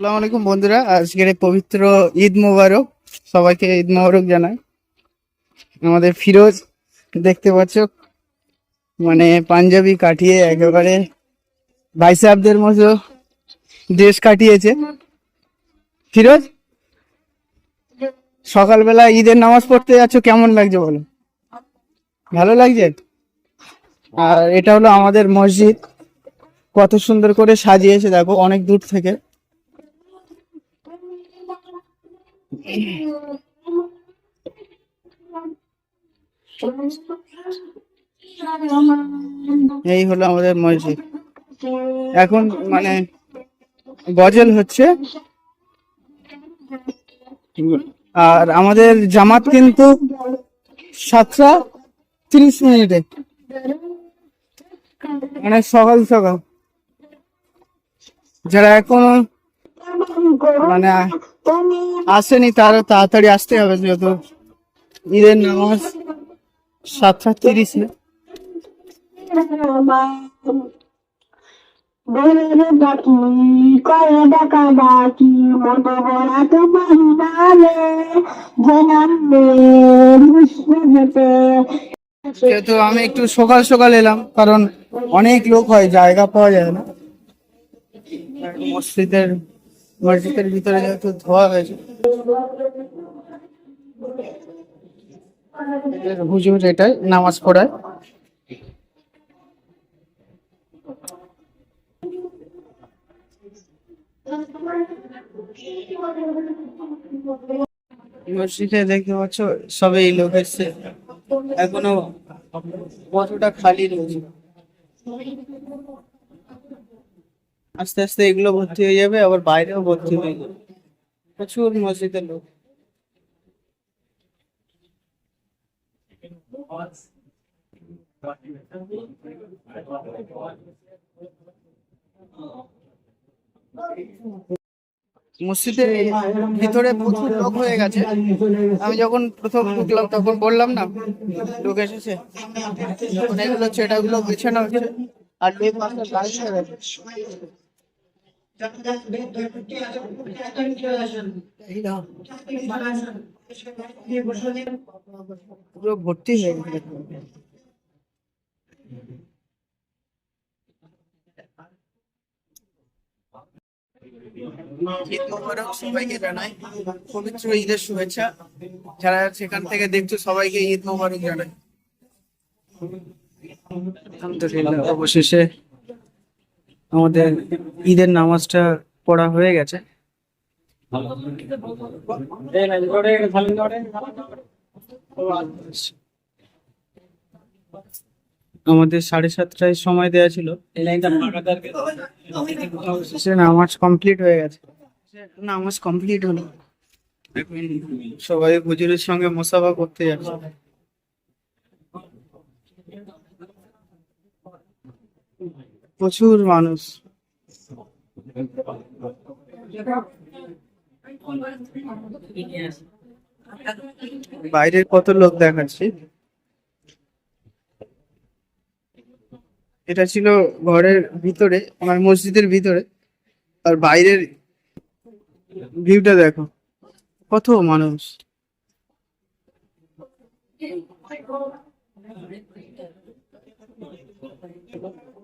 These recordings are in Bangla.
আসসালামু আলাইকুম বন্ধুরা, আজকের পবিত্র ঈদ মোবারক, সবাইকে ঈদ মোবারক জানাই। আমাদের ফিরোজ, দেখতে পাচ্ছ মানে পাঞ্জাবি কাটিয়ে একেবারে ভাই সাহেবদের মতো ড্রেস কাটিয়েছে। ফিরোজ, সকালবেলা ঈদের নামাজ পড়তে যাচ্ছ, কেমন লাগছে বলো? ভালো লাগছে? আর এটা হলো আমাদের মসজিদ, কত সুন্দর করে সাজিয়েছে, দেখো, অনেক দূর থেকে। এই হলো আমাদের মসজিদ। এখন মানে গজল হচ্ছে। আর আমাদের জামাত কিন্তু সাতটা তিরিশ মিনিটে। মানে সকাল সকাল। যারা এখন মানে আসেনি, তারা তাড়াতাড়ি আসতে হবে যেহেতু ঈদের নামাজ সাতটা তিরিশে হেঁটে যেহেতু আমি একটু সকাল সকাল এলাম, কারণ অনেক লোক হয়, জায়গা পাওয়া যায় না। মসজিদের মসজিদের ভিতরে যেহেতু ধোয়া হয়েছে। হুজুর এটাই, নামাজ পড়ায়। মসজিদে দেখতে পাচ্ছ সবে এই লোক এসছে। এখনও কতটা খালি রয়েছে। আস্তে আস্তে এগুলো ভর্তি হয়ে যাবে, আবার বাইরেও ভর্তি হয়ে যাবে। প্রচুর মসজিদের লোক। মসজিদের ভিতরে প্রচুর লোক হয়ে গেছে। আমি যখন প্রথম ঢুকলাম, তখন বললাম না, লোক এসেছে। এগুলো হচ্ছে এটাগুলো বিছানো হচ্ছে আর লেপ মাস্টার গাড়ি ছেড়ে গেছে এই নাও। পুরো ভর্তি হয়ে গেছে। ঈদ মোবারক সবাইকে জানাই। পবিত্র ঈদের শুভেচ্ছা। যারা সেখান থেকে দেখছ সবাইকে ঈদ মোবারক জানাই। আলহামদুলিল্লাহ অবশেষে আমাদের ঈদের নামাজটা পড়া হয়ে গেছে। আমাদের সাড়ে সাতটায় সময় দেওয়া ছিল। অবশেষে নামাজ কমপ্লিট হয়ে গেছে। নামাজ কমপ্লিট হলো। সবাই হুজুরের সঙ্গে মোসাফা করতে যাচ্ছে। প্রচুর মানুষ। বাইরের কত লোক দেখাচ্ছি? এটা ছিল ঘরের ভিতরে, আমার মসজিদের ভিতরে। আর বাইরের ভিউটা দেখো, কত মানুষ। ভাইজান ওয়ালাইকুম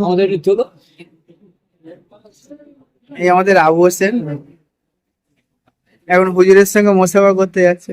আমাদের একটু এই আমাদের আবু হোসেন এখন হুজুরের সঙ্গে মোসাফা করতে যাচ্ছে।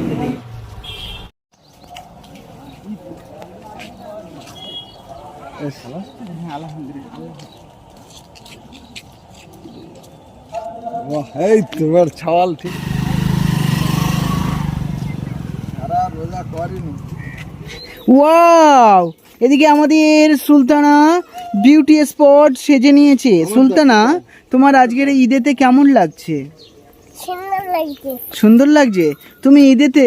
এই তোমার ছাওয়াল ঠিক রোজা করেনি ওয়াও এদিকে আমাদের সুলতানা বিউটি স্পট সেজে নিয়েছে। সুলতানা তোমার আজকের ঈদেতে কেমন লাগছে? সুন্দর লাগছে। তুমি ঈদেতে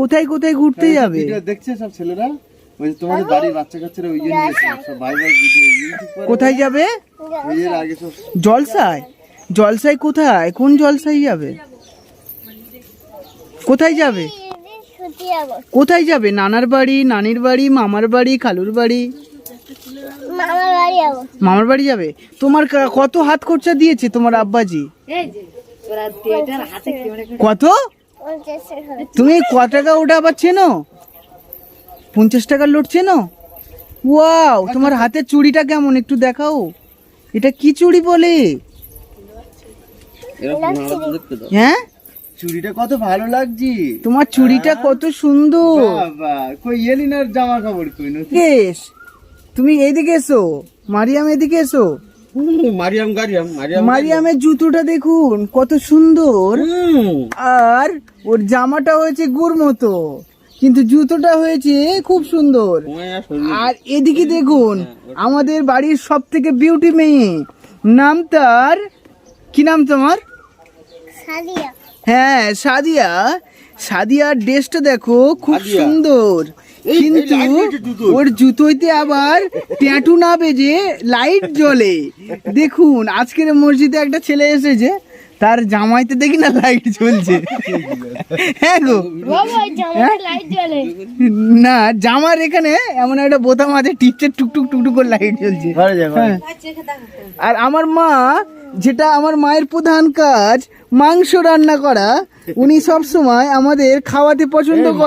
কোথায় কোথায় ঘুরতে যাবে? দেখছে সব ছেলেরা। ওই তোমাদের বাড়ির বাচ্চা কাচ্চারা ওই জন্য সব ভাই ভাই ভিডিও কোথায় যাবে? বিয়ের আগে সব জলসায়? জলসায় কোথায়? কোন জলসায় যাবে? কোথায় যাবে? কোথায় যাবে? নানার বাড়ি নানির বাড়ি মামার বাড়ি খালুর বাড়ি? মামার বাড়ি যাব। মামার বাড়ি যাবে? তোমার কত হাত খরচা দিয়েছে তোমার আব্বাজি? কত? তুমি ক টাকা ওটা আবার চেনো? পঞ্চাশ টাকার লোট চেনো ওয়াও তোমার হাতের চুড়িটা কেমন? একটু দেখাও। এটা কি চুড়ি বলে? হ্যাঁ? চুড়িটা কত ভালো লাগছে। তোমার চুড়িটা কত সুন্দর। কই এলিনার জামা কাপড় কই না কেস তুমি এইদিকে এসো মারিয়াম এদিকে এসো। মারিয়াম গারিয়াম মারিয়াম মারিয়ামের জুতোটা দেখুন কত সুন্দর। আর ওর জামাটা হয়েছে গুড় মতো। কিন্তু জুতোটা হয়েছে খুব সুন্দর। আর এদিকে দেখুন আমাদের বাড়ির সব থেকে বিউটি মেয়ে। নাম তার কি নাম তোমার? হ্যাঁ সাদিয়া। সাদিয়ার ড্রেসটা দেখো খুব সুন্দর। কিন্তু ওর জুতোইতে আবার ট্যাটু না বেজে লাইট জ্বলে। দেখুন আজকের মসজিদে একটা ছেলে এসেছে তার জামাইতে দেখি না লাইট জ্বলছে। হ্যাঁ গো। জ্বলে। না জামার এখানে এমন একটা বোতাম আছে টিপছে টুকটুক টুকটুক করে লাইট জ্বলছে। হ্যাঁ। আর আমার মা যেটা আমার মায়ের প্রধান কাজ মাংস রান্না করা উনি সব সময় আমাদের খাওয়াতে পছন্দ করে